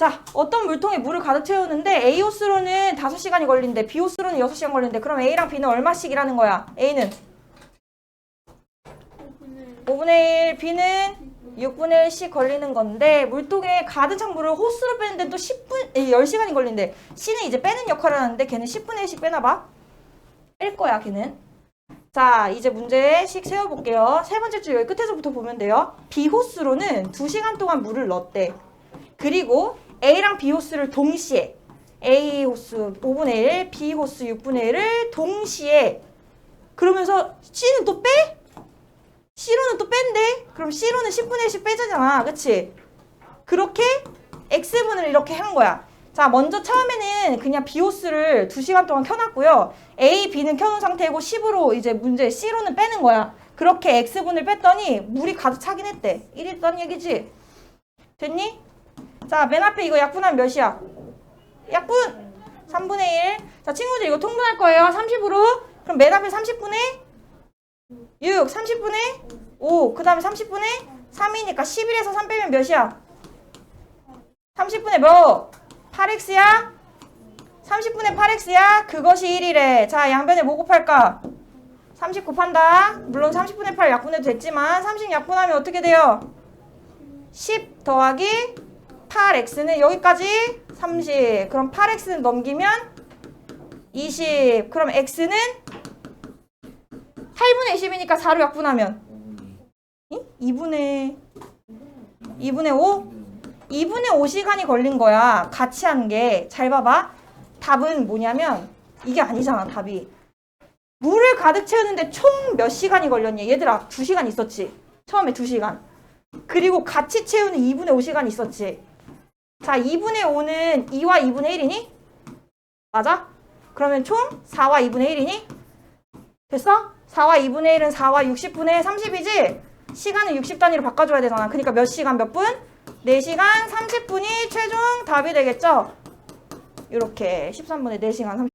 자, 어떤 물통에 물을 가득 채우는데 A 호수로는 5시간이 걸린대. B 호수로는 6시간 걸린대. 그럼 A랑 B는 얼마씩이라는 거야? A는 5분의 1, B는 6분의 1씩 걸리는 건데 물통에 가득 찬 물을 호스로 빼는데 또 10분, 10시간이 걸린대. C는 이제 빼는 역할을 하는데 걔는 10분의 1씩 빼나 봐. 뺄 거야, 걔는. 자, 이제 문제씩 세워볼게요. 세 번째 줄 여기 끝에서부터 보면 돼요. B 호스로는 2시간 동안 물을 넣었대. 그리고 A랑 B 호스를 동시에 A 호스 5분의 1, B 호스 6분의 1을 동시에 그러면서 C는 또 빼? C로는 또 뺀대? 그럼 C로는 10분의 1씩 빼자잖아. 그치? 그렇게 X분을 이렇게 한 거야. 자, 먼저 처음에는 그냥 비호스를 2시간 동안 켜놨고요. A, B는 켜놓은 상태고 10으로 이제 문제 C로는 빼는 거야. 그렇게 X분을 뺐더니 물이 가득 차긴 했대. 1이 던 얘기지? 됐니? 자, 맨 앞에 이거 약분하면 몇이야? 약분! 3분의 1. 자, 친구들 이거 통분할 거예요. 30으로. 그럼 맨 앞에 30분의 6, 30분의 5, 그 다음에 30분의 3이니까 11에서 3 빼면 몇이야? 30분의 몇? 8x야? 30분의 8x야? 그것이 1이래. 자, 양변에 뭐 곱할까? 30 곱한다. 물론 30분의 8 약분해도 됐지만 30 약분하면 어떻게 돼요? 10 더하기 8x는 여기까지 30. 그럼 8x는 넘기면 20. 그럼 x는 8분의 20이니까 4로 약분하면 이? 2분의 2분의 5? 2분의 5시간이 걸린 거야. 같이 한 게. 잘 봐봐. 답은 뭐냐면 이게 아니잖아, 답이. 물을 가득 채우는데 총 몇 시간이 걸렸냐? 얘들아, 2시간 있었지. 처음에 2시간. 그리고 같이 채우는 2분의 5시간 있었지. 자, 2분의 5는 2와 2분의 1이니? 맞아? 그러면 총 4와 2분의 1이니? 됐어? 4와 2분의 1은 4와 60분의 30이지? 시간을 60단위로 바꿔줘야 되잖아. 그러니까 몇 시간 몇 분? 4시간 30분이 최종 답이 되겠죠? 이렇게 13분의 4시간